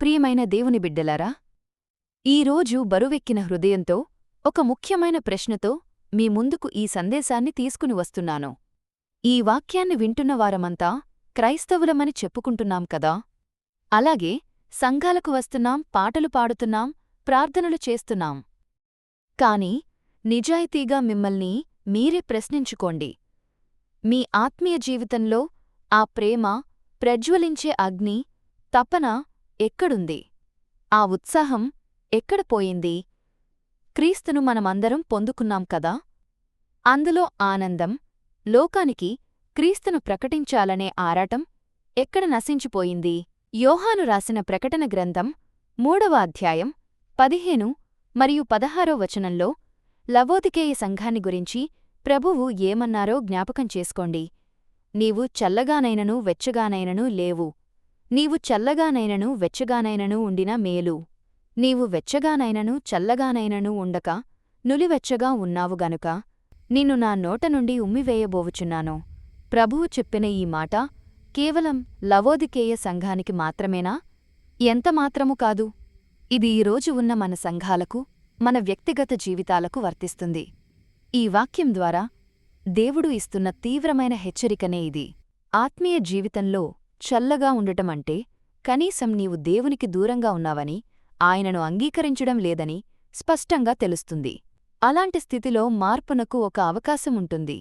ప్రియమైన దేవుని బిడ్డలారా ఈరోజు బరువెక్కిన హృదయంతో ఒక ముఖ్యమైన ప్రశ్నతో మీ ముందుకు ఈ సందేశాన్ని తీసుకుని వస్తున్నాను. ఈ వాక్యాన్ని వింటున్న వారమంతా క్రైస్తవులమని చెప్పుకుంటున్నాం కదా? అలాగే సంఘాలకు వస్తున్నాం పాటలు పాడుతున్నాం ప్రార్థనలు చేస్తున్నాం. కాని నిజాయితీగా మిమ్మల్ని మీరే ప్రశ్నించుకోండి. మీ ఆత్మీయ జీవితంలో ఆ ప్రేమ ప్రజ్వలించే అగ్ని తపన ఎక్కడుంది? ఆ ఉత్సాహం ఎక్కడ పోయింది? క్రీస్తును మనమందరం పొందుకున్నాం కదా? అందులో ఆనందం లోకానికి క్రీస్తును ప్రకటించాలనే ఆరాటం ఎక్కడ నశించిపోయింది? యోహాను రాసిన ప్రకటన గ్రంథం మూడవ అధ్యాయం పదిహేను మరియు పదహారో వచనంలో లవోదికేయ సంఘాన్ని గురించి ప్రభువు ఏమన్నారో జ్ఞాపకం చేసుకోండి. నీవు చల్లగానైనను వెచ్చగానైనను లేవు. నీవు చల్లగానైనను వెచ్చగానైనను ఉండిన మేలు. నీవు వెచ్చగానైనను చల్లగానైనను ఉండక నులివెచ్చగా ఉన్నావు గనుక నిన్ను నా నోట నుండి ఉమ్మివేయబోవుచున్నాను. ప్రభువు చెప్పిన ఈ మాట కేవలం లవోదికేయ సంఘానికి మాత్రమేనా? ఎంతమాత్రము కాదు. ఇది ఈరోజు ఉన్న మన సంఘాలకు మన వ్యక్తిగత జీవితాలకు వర్తిస్తుంది. ఈ వాక్యం ద్వారా దేవుడు ఇస్తున్న తీవ్రమైన హెచ్చరికనే ఇది. ఆత్మీయ జీవితంలో చల్లగా ఉండటమంటే కనీసం నీవు దేవునికి దూరంగా ఉన్నావని ఆయనను అంగీకరించడం లేదని స్పష్టంగా తెలుస్తుంది. అలాంటి స్థితిలో మార్పునకు ఒక అవకాశం ఉంటుంది.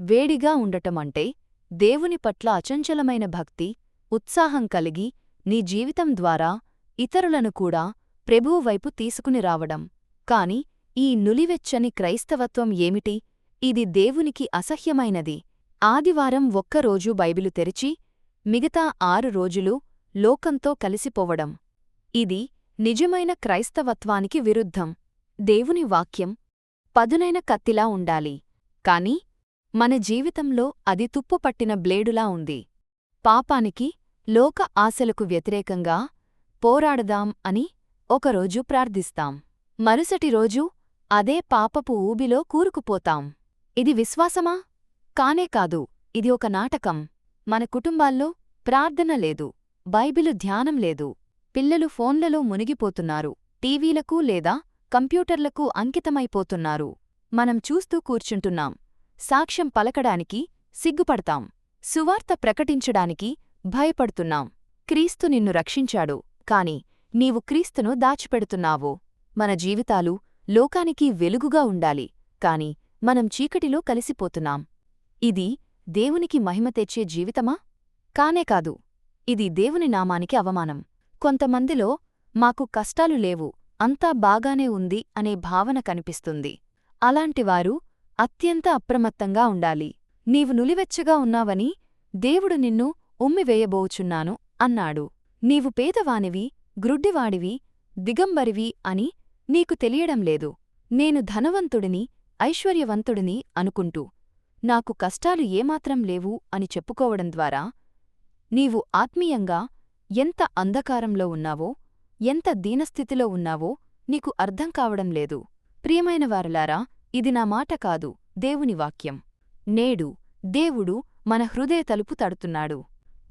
వేడిగా ఉండటమంటే దేవుని పట్ల అచంచలమైన భక్తి ఉత్సాహం కలిగి నీ జీవితం ద్వారా ఇతరులను కూడా ప్రభువు వైపు తీసుకుని రావడం. కాని ఈ నులివెచ్చని క్రైస్తవత్వం ఏమిటి? ఇది దేవునికి అసహ్యమైనది. ఆదివారం ఒక్కరోజు బైబిలు తెరిచి మిగతా ఆరు రోజులు లోకంతో కలిసిపోవడం. ఇది నిజమైన క్రైస్తవత్వానికి విరుద్ధం. దేవుని వాక్యం పదునైన కత్తిలా ఉండాలి. కాని మన జీవితంలో అది తుప్పుపట్టిన బ్లేడులా ఉంది. పాపానికి లోక ఆశలకు వ్యతిరేకంగా పోరాడదాం అని ఒకరోజు ప్రార్థిస్తాం. మరుసటి రోజు అదే పాపపు ఊబిలో కూరుకుపోతాం. ఇది విశ్వాసమా? కానే కాదు. ఇది ఒక నాటకం. మన కుటుంబాల్లో ప్రార్థన లేదు బైబిలు ధ్యానం లేదు పిల్లలు ఫోన్లలో మునిగిపోతున్నారు టీవీలకు లేదా కంప్యూటర్లకు అంకితమైపోతున్నారు. మనం చూస్తూ కూర్చుంటున్నాం సాక్ష్యం పలకడానికి సిగ్గుపడతాం సువార్త ప్రకటించడానికి భయపడుతున్నాం. క్రీస్తు నిన్ను రక్షించాడు కాని నీవు క్రీస్తును దాచిపెడుతున్నావు. మన జీవితాలు లోకానికి వెలుగుగా ఉండాలి కాని మనం చీకటిలో కలిసిపోతున్నాం. ఇది దేవునికి మహిమ తెచ్చే జీవితమా? కానే కాదు. ఇది దేవుని నామానికి అవమానం. కొంతమందిలో మాకు కష్టాలు లేవు అంతా బాగానే ఉంది అనే భావన కనిపిస్తుంది. అలాంటివారు అత్యంత అప్రమత్తంగా ఉండాలి. నీవు నులివెచ్చగా ఉన్నావని దేవుడు నిన్ను ఉమ్మివేయబోచున్నాను అన్నాడు. నీవు పేదవానివి గ్రుడ్డివాడివి దిగంబరివి అని నీకు తెలియడం లేదు. నేను ధనవంతుడిని ఐశ్వర్యవంతుడిని అనుకుంటూ నాకు కష్టాలు ఏమాత్రం లేవు అని చెప్పుకోవడం ద్వారా నీవు ఆత్మీయంగా ఎంత అంధకారంలో ఉన్నావో ఎంత దీనస్థితిలో ఉన్నావో నీకు అర్థం కావడం లేదు. ప్రియమైన వారలారా ఇది నా మాట కాదు దేవుని వాక్యం. నేడు దేవుడు మన హృదయ తలుపు తడుతున్నాడు.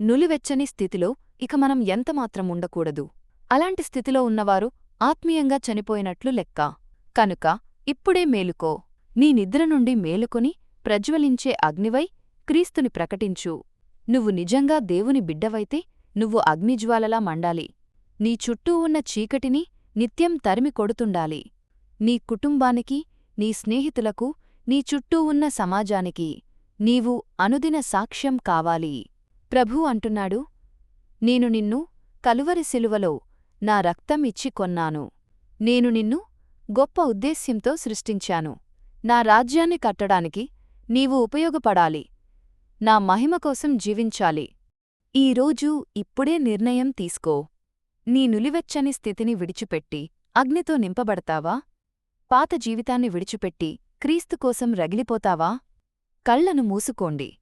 నులివెచ్చని స్థితిలో ఇక మనం ఎంతమాత్రం ఉండకూడదు. అలాంటి స్థితిలో ఉన్నవారు ఆత్మీయంగా చనిపోయినట్లు లెక్క. కనుక ఇప్పుడే మేలుకో. నీ నిద్ర నుండి మేలుకొని ప్రజ్వలించే అగ్నివై క్రీస్తుని ప్రకటించు. నువ్వు నిజంగా దేవుని బిడ్డవైతే నువ్వు అగ్నిజ్వాలలా మండాలి. నీ చుట్టూ ఉన్న చీకటిని నిత్యం తరిమి కొడుతుండాలి. నీ కుటుంబానికి నీ స్నేహితులకు నీ చుట్టూ ఉన్న సమాజానికి నీవు అనుదిన సాక్ష్యం కావాలి. ప్రభూ అంటున్నాడు నేను నిన్ను కలువరి శిలువలో నా రక్తం ఇచ్చి కొన్నాను. నేను నిన్ను గొప్ప ఉద్దేశ్యంతో సృష్టించాను. నా రాజ్యాన్ని కట్టడానికి నీవు ఉపయోగపడాలి. నా మహిమ కోసం జీవించాలి. ఈరోజు ఇప్పుడే నిర్ణయం తీసుకో. నీ నులివెచ్చని స్థితిని విడిచిపెట్టి అగ్నితో నింపబడతావా? పాత జీవితాన్ని విడిచిపెట్టి క్రీస్తు కోసం రగిలిపోతావా? కళ్ళను మూసుకోండి.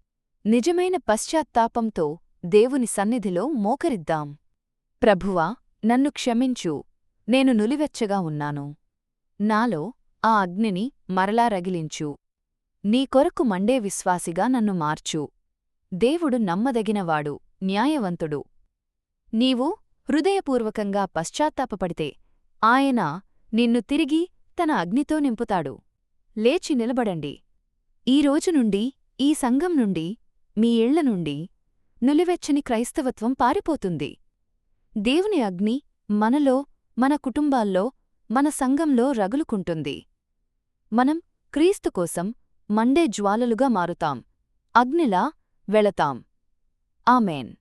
నిజమైన పశ్చాత్తాపంతో దేవుని సన్నిధిలో మోకరిద్దాం. ప్రభువా నన్ను క్షమించు. నేను నులివెచ్చగా ఉన్నాను. నాలో ఆ అగ్నిని మరలా రగిలించు. నీ కొరకు మండే విశ్వాసిగా నన్ను మార్చు. దేవుడు నమ్మదగినవాడు న్యాయవంతుడు. నీవు హృదయపూర్వకంగా పశ్చాత్తాపపడితే ఆయన నిన్ను తిరిగి తన అగ్నితో నింపుతాడు. లేచి నిలబడండి. ఈ రోజు నుండి ఈ సంఘం నుండి మీ ఇళ్ళ నుండి నులివెచ్చని క్రైస్తవత్వం పారిపోతుంది. దేవుని అగ్ని మనలో మన కుటుంబాల్లో మన సంఘంలో రగులుకుంటుంది. మనం క్రీస్తు కోసం మండే జ్వాలలుగా మారుతాం. అగ్నిలా వెళతాం. ఆమెన్.